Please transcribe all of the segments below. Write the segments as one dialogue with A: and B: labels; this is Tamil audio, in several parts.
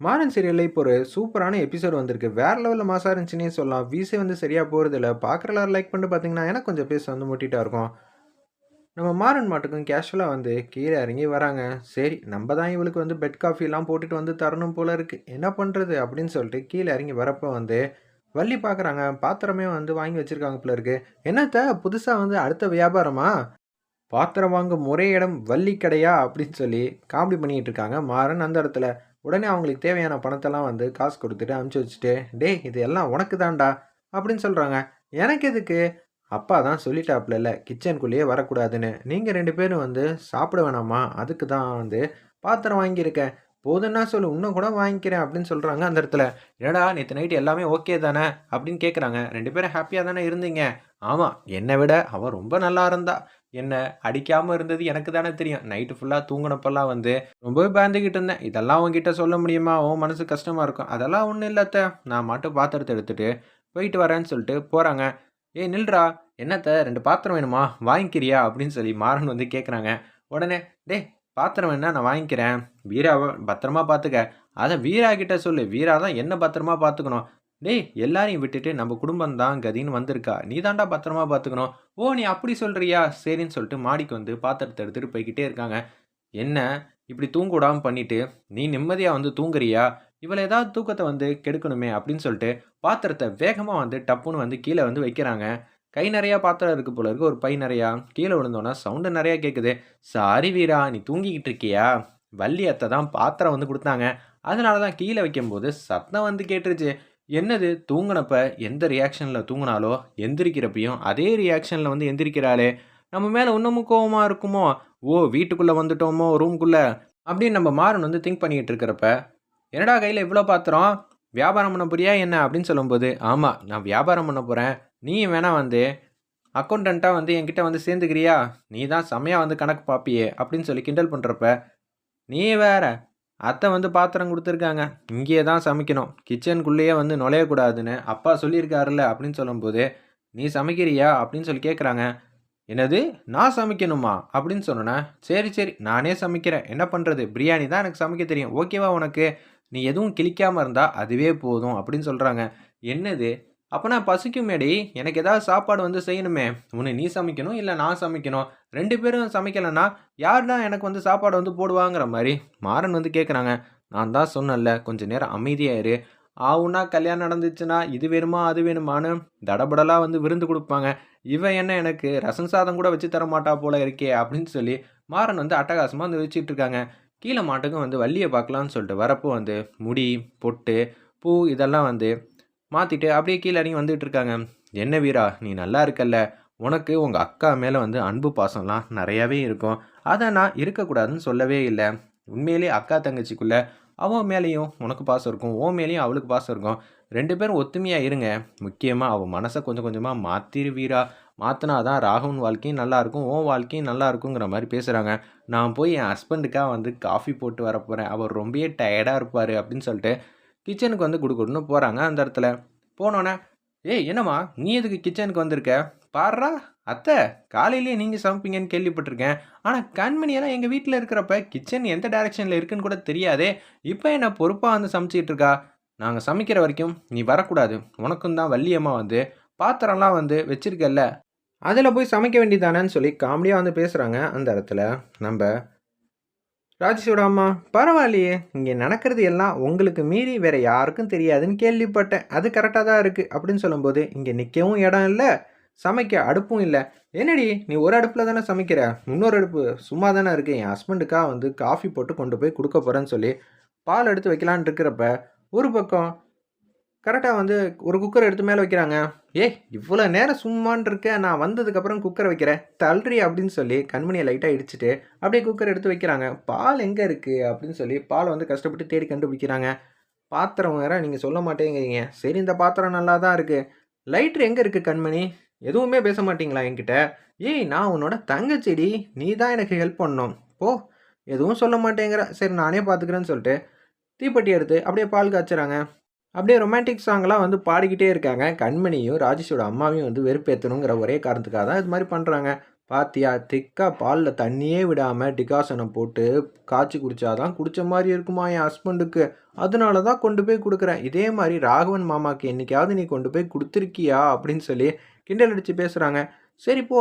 A: மாறன் சீரியலில் இப்போ ஒரு சூப்பரான எபிசோட் வந்திருக்கு. வேற லெவலில் மாசாக இருந்துச்சுன்னே சொல்லலாம். வீசே வந்து சரியாக போறதில்ல. பார்க்குற லைக் பண்ணிட்டு பார்த்தீங்கன்னா, எனக்கு கொஞ்சம் பேச வந்து முட்டிட்டா இருக்கும். நம்ம மாறன் மாட்டுக்கும் கேஷுவலாக வந்து கீழே இறங்கி வராங்க. சரி நம்ம தான் இவளுக்கு வந்து பெட் காஃபிலாம் போட்டுட்டு வந்து தரணும் போல இருக்குது என்ன பண்ணுறது அப்படின்னு சொல்லிட்டு கீழே இறங்கி வரப்போ வந்து வள்ளி பார்க்குறாங்க. பாத்திரமே வந்து வாங்கி வச்சிருக்காங்க போல இருக்கு. என்னத்த புதுசாக வந்து அடுத்த வியாபாரமா? பாத்திரம் வாங்கும் ஒரே இடம் வள்ளி கடையா? அப்படின்னு சொல்லி காமெடி பண்ணிகிட்டு இருக்காங்க மாறன் அந்த இடத்துல. உடனே அவங்களுக்கு தேவையான பணத்தெல்லாம் வந்து காசு கொடுத்துட்டு அனுப்பிச்சி வச்சுட்டு, "டேய் இது எல்லாம் உனக்கு தான்டா" அப்படின்னு சொல்கிறாங்க "எனக்கு எதுக்கு?" அப்பா தான் சொல்லிட்டாப்புலல்ல கிச்சனுக்குள்ளேயே வரக்கூடாதுன்னு. நீங்கள் ரெண்டு பேரும் வந்து சாப்பிட வேணாமா? அதுக்கு தான் வந்து பாத்திரம் வாங்கியிருக்கேன். போதுன்னா சொல்லு இன்னும் கூட வாங்கிக்கிறேன் அப்படின்னு சொல்கிறாங்க அந்த இடத்துல. "என்னடா நேற்று நைட் எல்லாமே ஓகே தானே?" அப்படின்னு கேட்குறாங்க. ரெண்டு பேரும் ஹாப்பியாக தானே இருந்தீங்க?" ஆமாம் என்னை விட அவள் ரொம்ப நல்லா இருந்தா. என்ன அடிக்காமல் இருந்தது எனக்கு தானே தெரியும். நைட்டு ஃபுல்லாக தூங்கினப்பெல்லாம் வந்து ரொம்பவே பயந்துக்கிட்டு இருந்தேன். இதெல்லாம் உங்ககிட்ட சொல்ல முடியுமா? உன் மனசு கஷ்டமாக இருக்கும்." "அதெல்லாம் ஒன்றும் இல்லாத்த நான் மட்டும் பாத்திரத்தை எடுத்துட்டு போயிட்டு வரேன்னு" சொல்லிட்டு போகிறாங்க "ஏய் நில்றா! என்னத்த ரெண்டு பாத்திரம் வேணுமா? வாங்கிக்கிறியா?" அப்படின்னு சொல்லி மாறன் வந்து கேட்குறாங்க. உடனே, "டேய் பாத்திரம் வேணுனா நான் வாங்கிக்கிறேன். வீராவ பத்திரமா பார்த்துக்க. அதை வீரா கிட்ட சொல்லு. வீரா தான் என்ன பத்திரமா பார்த்துக்கணும். டேய் எல்லாரையும் விட்டுட்டு நம்ம குடும்பம் தான் கதின்னு வந்திருக்கா. நீ தாண்டா பத்திரமா பார்த்துக்கணும்." "ஓ! நீ அப்படி சொல்றியா?" சரின்னு சொல்லிட்டு மாடிக்கு வந்து பாத்திரத்தை எடுத்துகிட்டு போய்கிட்டே இருக்காங்க. "என்ன இப்படி தூங்க விடாம பண்ணிட்டு, நீ நிம்மதியாக வந்து தூங்குறியா? இவளை ஏதாவது தூக்கத்தை வந்து கெடுக்கணுமே" அப்படின்னு சொல்லிட்டு பாத்திரத்தை வேகமாக வந்து டப்புன்னு வந்து கீழே வந்து வைக்கிறாங்க. கை நிறையா பாத்திரம் இருக்கு போல இருக்கு. ஒரு பை நிறையா கீழே விழுந்தோன்னா சவுண்டு நிறையா கேட்குது. "சாரி வீரா! நீ தூங்கிக்கிட்டு இருக்கியா? வள்ளி அத்தை தான் பாத்திரம் வந்து கொடுத்தாங்க அதனால தான் கீழே வைக்கும்போது சத்தம் வந்து கேட்டுருச்சு." "என்னது தூங்கினப்ப எந்த ரியாக்ஷனில் தூங்கினாலோ எந்திரிக்கிறப்பையும் அதே ரியாக்ஷனில் வந்து எந்திரிக்கிறாளே! நம்ம மேலே இன்னமும் கோபமாக இருக்குமோ? ஓ! வீட்டுக்குள்ளே வந்துட்டோமோ ரூம்குள்ளே அப்படின்னு நம்ம மாறன் வந்து திங்க் பண்ணிக்கிட்டு இருக்கிறப்ப, "என்னடா கையில் இவ்வளோ பாத்திரம்? வியாபாரம் பண்ண போறியா என்ன?" அப்படின்னு சொல்லும்போது, ஆமாம் நான் வியாபாரம் பண்ண போகிறேன் நீயும் வேணால் வந்து அக்கவுண்டன்ட்டா வந்து என்கிட்ட வந்து சேர்ந்துக்கிறியா? நீ தான் செம்மையாக வந்து கணக்கு பார்ப்பியே" அப்படின்னு சொல்லி கிண்டல் பண்ணுறப்ப "நீ வேற அத்தை வந்து பாத்திரம் கொடுத்துருக்காங்க இங்கேயே தான் சமைக்கணும். கிச்சனுக்குள்ளேயே வந்து நுழையக்கூடாதுன்னு அப்பா சொல்லியிருக்காருல்ல" அப்படின்னு சொல்லும்போது, "நீ சமைக்கிறியா?" அப்படின்னு சொல்லி கேட்குறாங்க. "என்னது? நான் சமைக்கணுமா?" அப்படின்னு சொன்னேன் "சரி சரி நானே சமைக்கிறேன். என்ன பண்ணுறது பிரியாணி தான் எனக்கு சமைக்க தெரியும். ஓகேவா உனக்கு? நீ எதுவும் கிழிக்காமல் இருந்தால் அதுவே போதும்" அப்படின்னு சொல்கிறாங்க "என்னது? அப்பனா பசிக்குமேடி! எனக்கு ஏதாவது சாப்பாடு வந்து செய்யணுமே! உன்னை நீ சமைக்கணும், இல்லை நான் சமைக்கணும். ரெண்டு பேரும் சமைக்கலைன்னா யார்டா எனக்கு வந்து சாப்பாடு வந்து போடுவாங்கிற" மாதிரி மாறன் வந்து கேட்குறாங்க. "நான் தான் சொன்னேன்ல கொஞ்சம் நேரம் அமைதியாயிரு ஆவுன்னா கல்யாணம் நடந்துச்சுன்னா, இது வேணுமா, அது வேணுமான்னு தடபடலாக வந்து விருந்து கொடுப்பாங்க இவன் என்ன எனக்கு ரசம் சாதம் கூட வச்சு தர மாட்டா போல இருக்கே!" அப்படின்னு சொல்லி மாறன் வந்து அட்டகாசமாக வந்து வச்சுட்டு இருக்காங்க. கீழே மாட்டுக்கும் வந்து வள்ளியை பார்க்கலான்னு சொல்லிட்டு வரப்போ வந்து முடி, பொட்டு, பூ இதெல்லாம் வந்து மாற்றிட்டு அப்படியே கீழே இறங்கி வந்துட்டு இருக்காங்க. "என்ன வீரா! நீ நல்லா இருக்கல்ல? உனக்கு உங்கள் அக்கா மேலே வந்து அன்பு பாசம்லாம் நிறையாவே இருக்கும். அதை நான் இருக்கக்கூடாதுன்னு சொல்லவே இல்லை உண்மையிலேயே அக்கா தங்கச்சிக்குள்ள அவன் மேலேயும் உனக்கு பாசம் இருக்கும். உன் மேலேயும் அவளுக்கு பாசம் இருக்கும். ரெண்டு பேரும் ஒத்துமையாக இருங்க. முக்கியமாக அவள் மனசை கொஞ்சம் கொஞ்சமாக மாற்றிருவீரா மாற்றினா தான் ராகவன் வாழ்க்கையும் நல்லாயிருக்கும் ஓன் வாழ்க்கையும் நல்லா இருக்குங்கிற" மாதிரி பேசுகிறாங்க "நான் போய் என் ஹஸ்பண்டுக்காக வந்து காஃபி போட்டு வர போகிறேன் அவர் ரொம்பவே டயர்டாக இருப்பார் அப்படின்னு சொல்லிட்டு கிச்சனுக்கு வந்து குடுகுடுன்னு போகிறாங்க அந்த இடத்துல. போனோன்னே "ஏய் என்னம்மா நீ எதுக்கு கிச்சனுக்கு வந்திருக்க? பாடுறா அத்தை காலையிலேயே நீங்கள் சமைப்பீங்கன்னு கேள்விப்பட்டிருக்கேன் ஆனால் கண்மணியெல்லாம் எங்கள் வீட்டில் இருக்கிறப்ப கிச்சன் எந்த டைரெக்ஷனில் இருக்குன்னு கூட தெரியாதே! இப்போ என்ன பொறுப்பாக வந்து சமைச்சிக்கிட்டு இருக்கா? நாங்கள் சமைக்கிற வரைக்கும் நீ வரக்கூடாது. உனக்கும் தான் வள்ளியம்மா வந்து பாத்திரம்லாம் வந்து வச்சிருக்கல்ல, அதில் போய் சமைக்க வேண்டியதானேன்னு" சொல்லி காமெடியாக வந்து பேசுகிறாங்க அந்த இடத்துல நம்ப ராஜேஷோட அம்மா. "பரவாயில்லையே! இங்கே நடக்கிறது எல்லாம் உங்களுக்கு மீறி வேற யாருக்கும் தெரியாதுன்னு கேள்விப்பட்டேன். அது கரெக்டாக தான் இருக்குது அப்படின்னு சொல்லும்போது, இங்கே நிற்கவும் இடம் இல்லை சமைக்க அடுப்பும் இல்லை என்னடி நீ ஒரு அடுப்பில் தானே சமைக்கிற? இன்னொரு அடுப்பு சும்மா தானே இருக்கு. என் ஹஸ்பண்டுக்காக வந்து காஃபி போட்டு கொண்டு போய் கொடுக்க போகிறேன்னு சொல்லி பால் எடுத்து வைக்கலான்னு இருக்கிறப்ப, ஒரு பக்கம் கரெக்டாக வந்து ஒரு குக்கர் எடுத்து மேலே வைக்கிறாங்க. "ஏய் இவ்வளோ நேரம் சும்மான்னு இருக்கேன் நான் வந்ததுக்கப்புறம் குக்கரை வைக்கிறேன். தள்ளுறி அப்படின்னு சொல்லி கண்மணியை லைட்டாக இடிச்சுட்டு, அப்படியே குக்கர் எடுத்து வைக்கிறாங்க. "பால் எங்கே இருக்குது அப்படின்னு சொல்லி பாலை வந்து கஷ்டப்பட்டு தேடி கண்டுபிடிக்கிறாங்க. பாத்திரம் வேற நீங்கள் சொல்ல மாட்டேங்கிறீங்க. சரி இந்த பாத்திரம் நல்லா தான் இருக்குது லைட்ரு எங்கே இருக்குது கண்மணி? எதுவுமே பேச மாட்டீங்களா என்கிட்ட? ஏய் நான் உன்னோட தங்கச்சிடி. நீ தான் எனக்கு ஹெல்ப் பண்ணணும். போ! எதுவும் சொல்ல மாட்டேங்கிற. சரி நானே பார்த்துக்கிறேன்னு சொல்லிட்டு, தீப்பெட்டி எடுத்து அப்படியே பால் காய்ச்சுறாங்க. அப்படியே ரொமான்டிக் சாங்லாம் வந்து பாடிக்கிட்டே இருக்காங்க. கண்மணியும், ராஜேஷோட அம்மாவையும் வந்து வெறுப்பேற்றணுங்கிற ஒரே காரணத்துக்காக தான் இது மாதிரி பண்ணுறாங்க பாத்தியா திக்கா பாலில் தண்ணியே விடாமல் டிகாசனம் போட்டு காய்ச்சி குடித்தாதான் குடித்த மாதிரி இருக்குமா என் ஹஸ்பண்டுக்கு அதனால தான் கொண்டு போய் கொடுக்குறேன். இதே மாதிரி ராகவன் மாமாக்கு என்னைக்காவது நீ கொண்டு போய் கொடுத்துருக்கியா? அப்படின்னு சொல்லி கிண்டல் அடித்து பேசுகிறாங்க சரி போ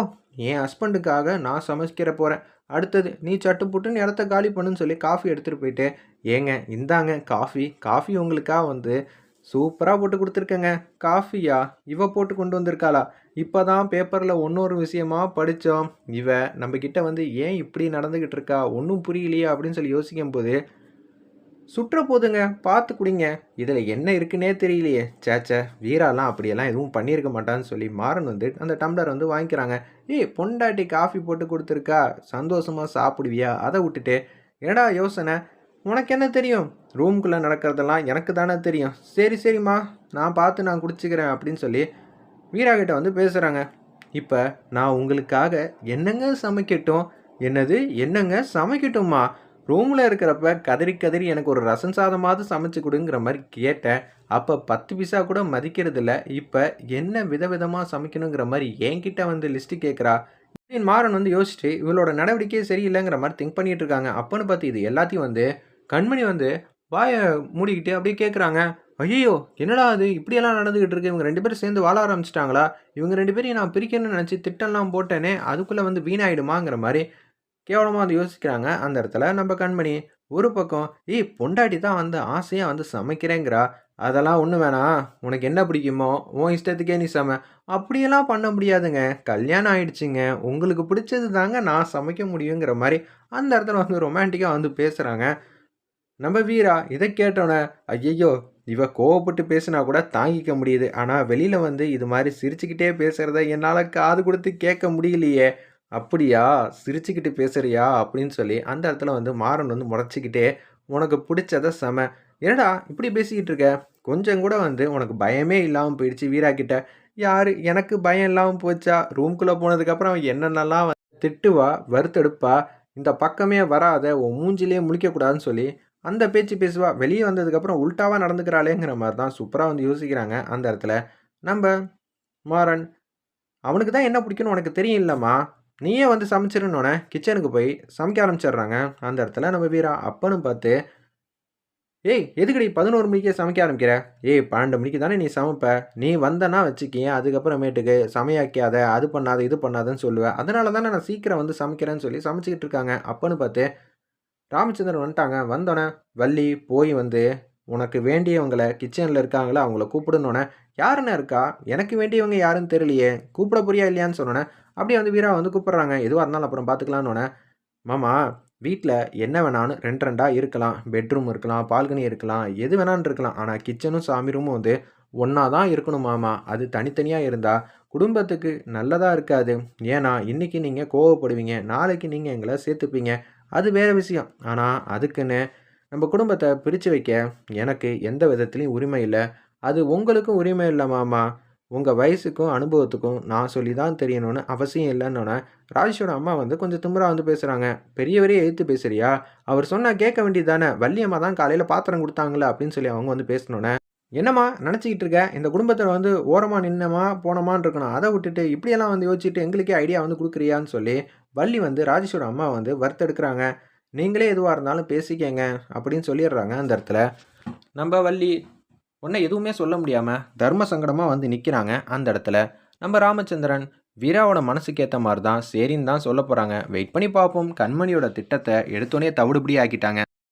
A: என் ஹஸ்பண்டுக்காக நான் சமைக்கிற போகிறேன் அடுத்தது நீ சட்டு புட்டுன்னு இடத்த காலி பண்ணுன்னு சொல்லி காஃபி எடுத்துகிட்டு போயிட்டு ஏங்க இந்தாங்க காஃபி காஃபி உங்களுக்காக வந்து சூப்பராக போட்டு கொடுத்துருக்கேங்க. காஃபியா? இவ போட்டு கொண்டு வந்திருக்காளா? இப்போ தான் பேப்பரில் ஒன்றொரு விஷயமா படித்தோம் இவ நம்மக்கிட்ட வந்து ஏன் இப்படி நடந்துக்கிட்டு இருக்கா? ஒன்றும் புரியலையே அப்படின்னு சொல்லி யோசிக்கும் போது சுற்ற போதுங்க பார்த்து குடிங்க. இதில் என்ன இருக்குன்னே தெரியலையே. சேச்சே வீராலாம் அப்படியெல்லாம் எதுவும் பண்ணியிருக்க மாட்டான்னு சொல்லி மாறன் வந்து அந்த டம்ளர் வந்து வாங்கிக்கிறாங்க. ஏய் பொண்டாட்டி காஃபி போட்டு கொடுத்துருக்கா? சந்தோஷமாக சாப்பிடுவியா? அதை விட்டுட்டு என்னடா யோசனை? உனக்கு என்ன தெரியும்? ரூம்குள்ளே நடக்கிறதெல்லாம் எனக்கு தானே தெரியும். சரி சரிம்மா. நான் பார்த்து நான் குடிச்சிக்கிறேன் அப்படின்னு சொல்லி வீரா கிட்ட வந்து பேசுகிறாங்க இப்போ நான் உங்களுக்காக என்னங்க சமைக்கட்டும்? என்னது? என்னங்க சமைக்கட்டும்மா? ரூமில் இருக்கிறப்ப கதறி கதறி எனக்கு ஒரு ரசம் சாதமாவது சமைச்சு கொடுங்கிற மாதிரி கேட்டேன். அப்போ பத்து பைசா கூட மதிக்கிறதில்ல. இப்போ என்ன விதவிதமாக சமைக்கணுங்கிற மாதிரி என்கிட்ட வந்து லிஸ்ட்டு கேட்குறா மாறன் வந்து யோசிச்சுட்டு இவளோட நடவடிக்கையே சரியில்லைங்கிற மாதிரி திங்க் பண்ணிட்டு இருக்காங்க. அப்போன்னு பார்த்து இது எல்லாத்தையும் வந்து கண்மணி வந்து வாயை மூடிக்கிட்டு அப்படியே கேட்குறாங்க ஐயோ என்னடா அது இப்படியெல்லாம் நடந்துக்கிட்டு இருக்கு. இவங்க ரெண்டு பேரும் சேர்ந்து வாழ ஆரம்பிச்சிட்டாங்களா? இவங்க ரெண்டு பேரையும் நான் பிரிக்கணும்னு நினச்சி திட்டம்லாம் போட்டேனே அதுக்குள்ளே வந்து வீணாயிடுமாங்கிற மாதிரி கேவலமாக வந்து யோசிக்கிறாங்க அந்த இடத்துல நம்ம கண்மணி. ஒரு பக்கம் ஏய் பொண்டாட்டி தான் வந்து ஆசையாக வந்து சமைக்கிறேங்கிறா. அதெல்லாம் ஒன்றும் வேணாம். உனக்கு என்ன பிடிக்குமோ உன் இஷ்டத்துக்கே நீ சம. அப்படியெல்லாம் பண்ண முடியாதுங்க. கல்யாணம் ஆயிடுச்சுங்க. உங்களுக்கு பிடிச்சது தாங்க நான் சமைக்க முடியுங்கிற மாதிரி அந்த இடத்துல வந்து ரொமான்டிக்காக வந்து பேசுகிறாங்க நம்ம வீரா இதை கேட்டோன்னே ஐயையோ இவ கோவப்பட்டு பேசினா கூட தாங்கிக்க முடியுது. ஆனால் வெளியில் வந்து இது மாதிரி சிரிச்சுக்கிட்டே பேசுகிறத என்னால் காது கொடுத்து கேட்க முடியலையே. அப்படியா? சிரிச்சுக்கிட்டு பேசுறியா? அப்படின்னு சொல்லி அந்த இடத்துல வந்து மாறன் வந்து முறைச்சிக்கிட்டே உனக்கு பிடிச்சத செம. என்னடா இப்படி பேசிக்கிட்டு இருக்க? கொஞ்சம் கூட வந்து உனக்கு பயமே இல்லாமல் போயிடுச்சு வீரா கிட்ட. யார்? எனக்கு பயம் இல்லாமல் போச்சா? ரூம்குள்ளே போனதுக்கப்புறம் என்னென்னலாம் திட்டுவா வறுத்தெடுப்பா? இந்த பக்கமே வராத உன் மூஞ்சிலே முழிக்கக்கூடாதுன்னு சொல்லி அந்த பேச்சு பேசுவா வெளியே வந்ததுக்கப்புறம் உல்ட்டாவாக நடந்துக்கிறாளேங்கிற மாதிரி தான் சூப்பராக வந்து யோசிக்கிறாங்க அந்த இடத்துல. நம்ம மாறன் அவனுக்கு தான் என்ன பிடிக்குன்னு உனக்கு தெரியும் இல்லைம்மா நீயே வந்து சமைச்சிருந்தோன்னே கிச்சனுக்கு போய் சமைக்க ஆரம்பிச்சிடுறாங்க அந்த இடத்துல நம்ம வீரா அப்பன்னு பார்த்து ஏய் எதுக்கடி பதினோரு மணிக்கே சமைக்க ஆரம்பிக்கிற? ஏய் பன்னெண்டு மணிக்கு தானே நீ சமைப்ப? நீ வந்தனா வச்சுக்கிய அதுக்கப்புறமேட்டுக்கு சமையாக்காத அது பண்ணாத இது பண்ணாதன்னு சொல்லுவேன் அதனால தானே நான் சீக்கிரம் வந்து சமைக்கிறேன்னு சொல்லி சமைச்சிக்கிட்டு இருக்காங்க. அப்பன்னு பார்த்து ராமச்சந்திரன் வந்துட்டாங்க. வந்தோடனே வள்ளி போய் வந்து உனக்கு வேண்டியவங்களை கிச்சனில் இருக்காங்களா? அவங்கள கூப்பிடுனோடனே யாருன்னு இருக்கா? எனக்கு வேண்டியவங்க யாருன்னு தெரியலையே. கூப்பிட புரியா இல்லையான்னு சொன்னோன்னே அப்படியே வந்து வீரா வந்து கூப்பிட்றாங்க. எதுவாக இருந்தாலும் அப்புறம் பார்த்துக்கலான்னு மாமா வீட்டில் என்ன வேணாலும் ரெண்டு ரெண்டாக இருக்கலாம். பெட்ரூம் இருக்கலாம் பால்கனி இருக்கலாம் எது வேணான்னு இருக்கலாம். ஆனால் கிச்சனும் சாமி ரூமும் வந்து ஒன்றா தான் இருக்கணும் மாமா. அது தனித்தனியாக இருந்தால் குடும்பத்துக்கு நல்லதாக இருக்காது. ஏன்னா இன்றைக்கி நீங்கள் கோவப்படுவீங்க. நாளைக்கு நீங்கள் எங்களை சேர்த்துப்பீங்க. அது வேறு விஷயம். ஆனால் அதுக்குன்னு நம்ம குடும்பத்தை பிரித்து வைக்க எனக்கு எந்த விதத்துலேயும் உரிமை இல்லை. அது உங்களுக்கும் உரிமை இல்லை மாமா. உங்கள் வயசுக்கும் அனுபவத்துக்கும் நான் சொல்லி தான் தெரியணும்னு அவசியம் இல்லைன்னொன்னே ராஜேஷோட அம்மா வந்து கொஞ்சம் திமுறாக வந்து பேசுகிறாங்க பெரியவரே எழுத்து பேசுறியா? அவர் சொன்னால் கேட்க வேண்டியது தானே வள்ளியம்மா தான் காலையில் பாத்திரம் கொடுத்தாங்களே அப்படின்னு சொல்லி அவங்க வந்து பேசினோன்னே என்னம்மா நினச்சிக்கிட்டு இருக்க? இந்த குடும்பத்தில் வந்து ஓரமாக நின்னமா போனோமான்னு இருக்கணும். அதை விட்டுட்டு இப்படியெல்லாம் வந்து யோசிச்சுட்டு எங்களுக்கே ஐடியா வந்து கொடுக்குறியான்னு சொல்லி வள்ளி வந்து ராஜேஷோட அம்மா வந்து வறுத்தெடுக்கிறாங்க. நீங்களே எதுவாக இருந்தாலும் பேசிக்கங்க அப்படின்னு சொல்லிடுறாங்க அந்த இடத்துல. நம்ம வள்ளி ஒன்றை எதுவுமே சொல்ல முடியாமல் தர்ம சங்கடமாக வந்து நிற்கிறாங்க அந்த இடத்துல. நம்ம ராமச்சந்திரன் வீராவோட மனசுக்கு ஏற்ற மாதிரி தான் சரின்னு தான் சொல்ல போகிறாங்க வெயிட் பண்ணி பார்ப்போம். கண்மணியோட திட்டத்தை எடுத்தோடனே தவிடுபடி ஆக்கிட்டாங்க.